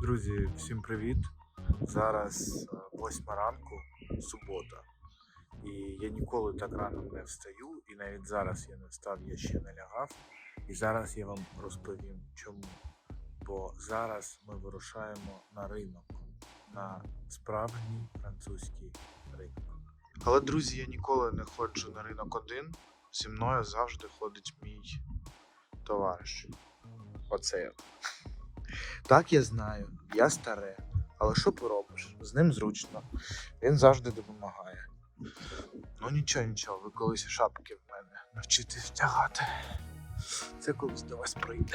Друзі, всім привіт! Зараз е, восьма ранку, субота. І я ніколи так рано не встаю, і навіть зараз я не встав, я ще не лягав. І зараз я вам розповім чому. Бо зараз ми вирушаємо на ринок, на справжній французький ринок. Але, друзі, я ніколи не ходжу на ринок один. Зі мною завжди ходить мій товариш. Оце от. Так, я знаю, я старе, але що поробиш? З ним зручно. Він завжди допомагає. Ну нічого, нічого, ви колись шапки в мене навчитесь втягати. Це колись до вас прийде.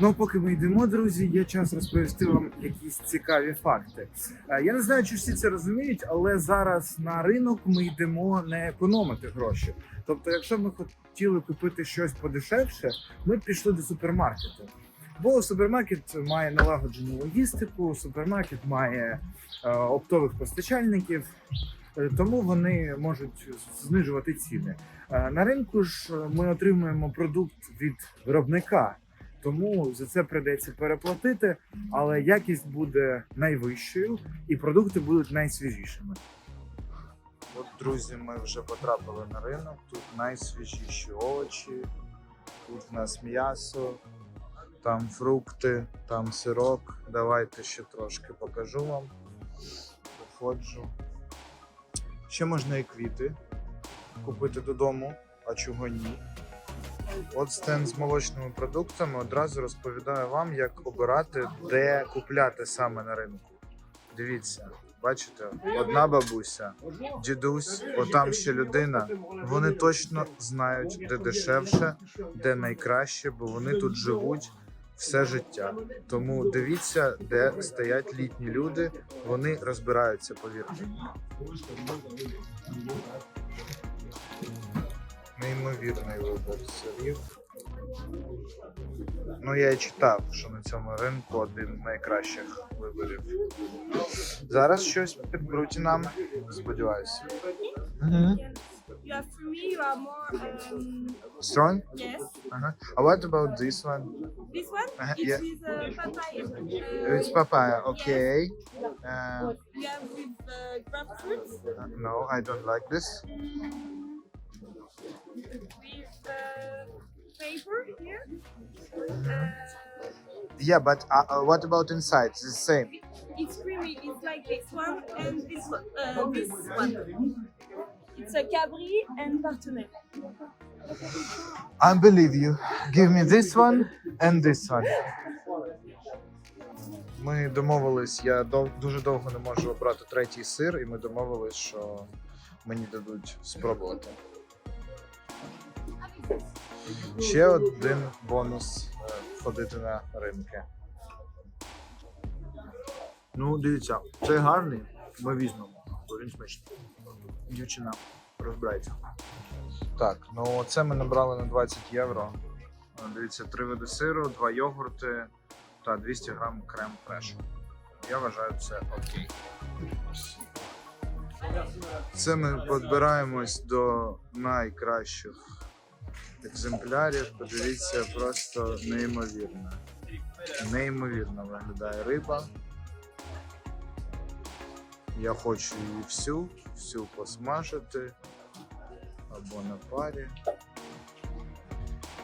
Ну, поки ми йдемо, друзі, є час розповісти вам якісь цікаві факти. Е, Я не знаю, чи всі це розуміють, але зараз на ринок ми йдемо не економити гроші. Тобто, якщо ми хотіли купити щось подешевше, ми пішли до супермаркету. Бо супермаркет має налагоджену логістику, супермаркет має е, оптових постачальників, е, тому вони можуть знижувати ціни. Е, на ринку ж ми отримуємо продукт від виробника. Тому за це прийдеться переплатити, але якість буде найвищою і продукти будуть найсвіжішими. От, друзі, ми вже потрапили на ринок. Тут найсвіжіші овочі, тут в нас м'ясо, там фрукти, там сирок. Давайте ще трошки покажу вам. Походжу. Ще можна і квіти купити додому, а чого ні. От стенд з молочними продуктами одразу розповідаю вам, як обирати, де купляти саме на ринку. Дивіться, бачите, одна бабуся, дідусь, отам ще людина. Вони точно знають, де дешевше, де найкраще, бо вони тут живуть все життя. Тому дивіться, де стоять літні люди. Вони розбираються, повірте. Неймовірний вибір сирів. Ну, я і читав, що на цьому ринку один з найкращих виборів. Зараз щось підберуть і нам, сподіваюся. Угу. You are for me, you are more. Um, Strong? yes. Uh-huh. Uh, what about this one? This one? Uh-huh, It's yeah. with uh, papaya. Uh, It's papaya, okay. Uh, We have with uh, grapefruit. no, I don't like this. With uh, paper here. Uh, Yeah, but uh, uh, what about inside? It's the same. it's creamy. It's like this one and this one. Uh, this one. It's a cabri and partenaire. I believe you. Give me this one and this one. Ми домовились, я дов, дуже довго не можу обрати третій сир, і ми домовились, що мені дадуть спробувати. Ще один бонус е, ходити на ринки. Ну, дивіться, цей гарний, ми візьмемо, бо він. Дівчина розбирається. Так, ну це ми набрали на 20 євро. Дивіться, три види сиру, два йогурти та 200 грам крем фреш. Я вважаю, це окей. Це ми підбираємось до найкращих екземплярів. Подивіться, просто неймовірно. Неймовірно виглядає риба. Я хочу її всю, всю посмажити або на парі.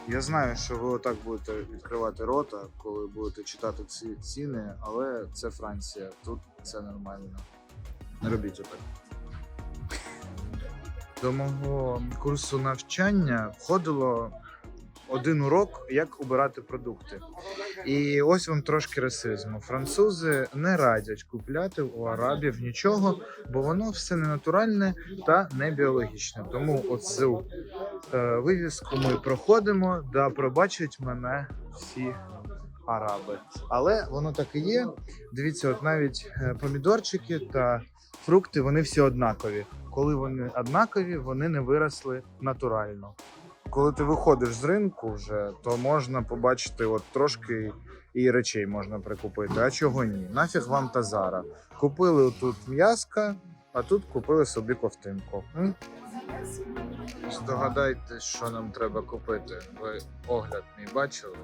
Я знаю, що ви отак будете відкривати рота, коли будете читати ці ціни, але це Франція, тут це нормально. Не робіть отак. До мого курсу навчання входило один урок, як обирати продукти. І ось вам трошки расизму. Французи не радять купляти у арабів нічого, бо воно все не натуральне та не біологічне. Тому оцю е, вивіску ми проходимо, да пробачать мене всі араби. Але воно так і є. Дивіться, от навіть е, помідорчики та фрукти вони всі однакові. Коли вони однакові, вони не виросли натурально. Коли ти виходиш з ринку вже, то можна побачити от трошки і речей можна прикупити. А чого ні? Нафіг вам тазара. Купили тут м'яска, а тут купили собі ковтинку. М? Здогадайтесь, що нам треба купити. Ви огляд мій бачили?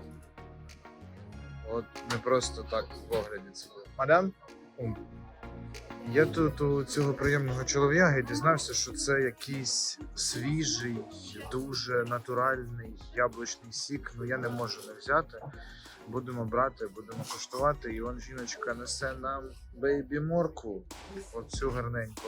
От не просто так в огляді це. Мадам? Я тут у цього приємного чолов'яги дізнався, що це якийсь свіжий, дуже натуральний яблучний сік. Ну я не можу не взяти. Будемо брати, будемо коштувати. І он жіночка несе нам бейбі моркву. Оцю гарненьку.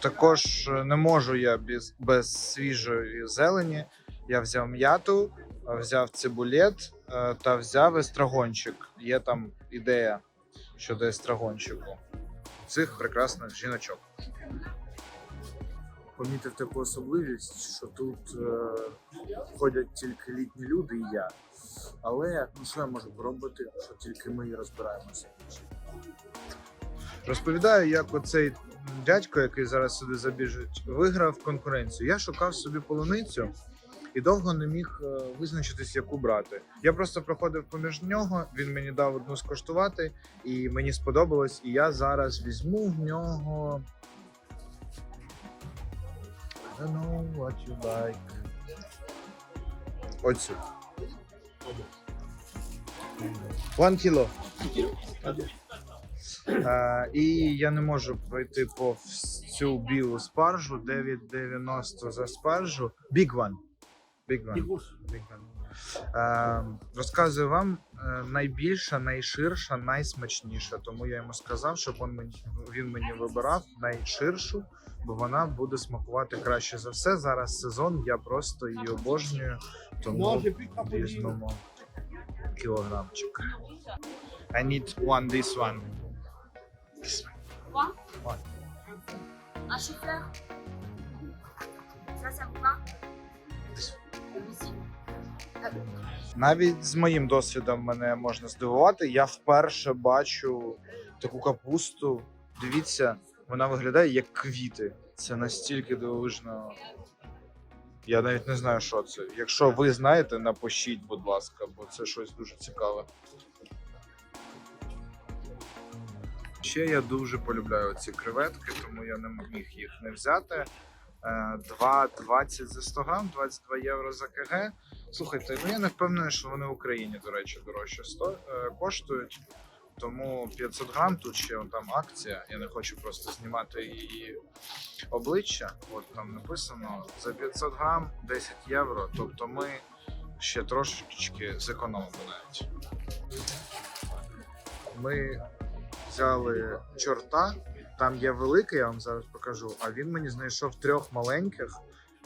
Також е, не можу я без, без свіжої зелені. Я взяв м'яту, е, взяв цибулет е, та взяв естрагончик. Є там ідея щодо естрагончику. Цих прекрасних жіночок. Помітив таку особливість, що тут е, ходять тільки літні люди і я. Але ну що я можу поробити, що тільки ми розбираємося. Розповідаю, як оцей дядько, який зараз сюди забіжить, виграв конкуренцію. Я шукав собі полуницю і довго не міг е, визначитись, яку брати. Я просто проходив поміж нього, він мені дав одну скоштувати, і мені сподобалось. І я зараз візьму в нього. I don't know what you like. Оцю. One kilo. Е, і я не можу пройти повз цю білу спаржу 9,90 за спаржу. Big one. Big one. Big one. Е, розказую вам е, найбільша, найширша, найсмачніша. Тому я йому сказав, щоб він мені, він мені вибирав найширшу, бо вона буде смакувати краще за все. Зараз сезон, я просто її обожнюю, тому візьмемо кілограмчик. I need one this one. Chou-fleur Ça, ça vous va Ici. Навіть з моїм досвідом мене можна здивувати. Я вперше бачу таку капусту. Дивіться, вона виглядає як квіти. Це настільки дивовижно. Я навіть не знаю, що це. Якщо ви знаєте, напишіть, будь ласка, бо це щось дуже цікаве. Ще я дуже полюбляю ці креветки, тому я не міг їх не взяти. Е, 2,20 за 100 грам, 22 євро за КГ. Слухайте, ну я не впевнений, що вони в Україні, до речі, дорожче сто, е, коштують. Тому 500 грам тут ще там акція. Я не хочу просто знімати її обличчя. От там написано за 500 грам 10 євро. Тобто ми ще трошечки зекономимо навіть. Ми взяли чорта. Там є великий, я вам зараз покажу. А він мені знайшов трьох маленьких.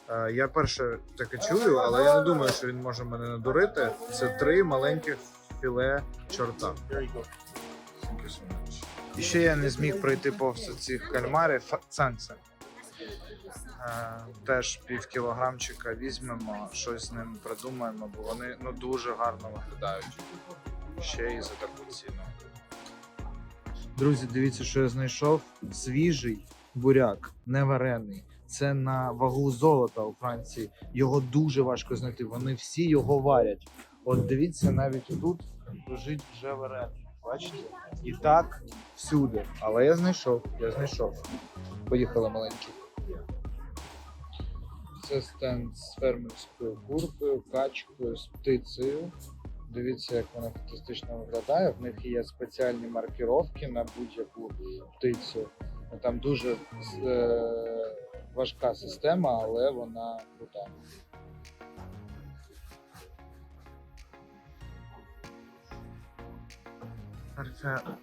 Е, Я перше таке чую, але я не думаю, що він може мене надурити. Це три маленьких філе чорта. І ще я не зміг пройти повз цих кальмарів. Цанце. Теж пів кілограмчика візьмемо, щось з ним придумаємо, бо вони ну дуже гарно виглядають. Ще і за таку ціну. Друзі, дивіться, що я знайшов. Свіжий буряк, не варений. Це на вагу золота у Франції. Його дуже важко знайти. Вони всі його варять. От дивіться, навіть тут лежить вже варений. Бачите? І так всюди. Але я знайшов, я знайшов. Поїхали маленькі. Це стенд з фермерською куркою, качкою, з птицею. Дивіться, як вона фантастично виглядає. В них є спеціальні маркіровки на будь-яку птицю. Ну, Там дуже е, важка система, але вона крута.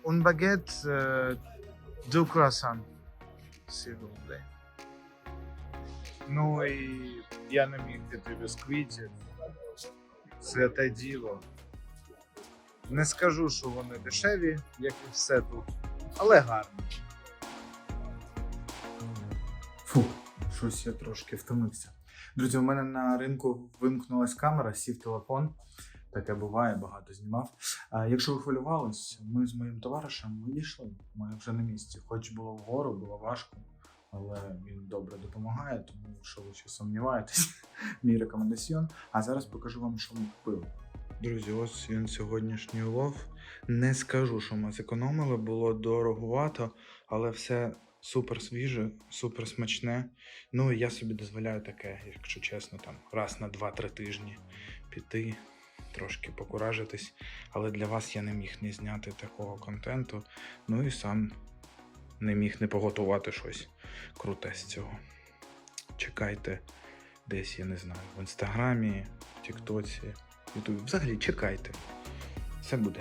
Un baguette, deux croissants, s'il vous plaît. Ну і я не міг піти бісквітів. Святе діло. Не скажу, що вони дешеві, як і все тут, але гарні. Фу, щось я трошки втомився. Друзі, у мене на ринку вимкнулась камера, сів телефон. Таке буває, багато знімав. А якщо ви хвилювались, ми з моїм товаришем ми дійшли. Ми вже на місці. Хоч було вгору, було важко, але він добре допомагає, тому якщо ви ще сумніваєтесь, мій рекомендаціон. А зараз покажу вам, що ми купили. Друзі, ось він сьогоднішній улов. Не скажу, що ми зекономили, було дороговато, але все супер свіже, супер смачне. Ну і я собі дозволяю таке, якщо чесно, там раз на 2-3 тижні піти трошки покуражитись. Але для вас я не міг не зняти такого контенту. Ну і сам не міг не поготувати щось круте з цього. Чекайте десь, я не знаю, в інстаграмі, в Тіктоці, Ютубі. Взагалі чекайте. Все буде.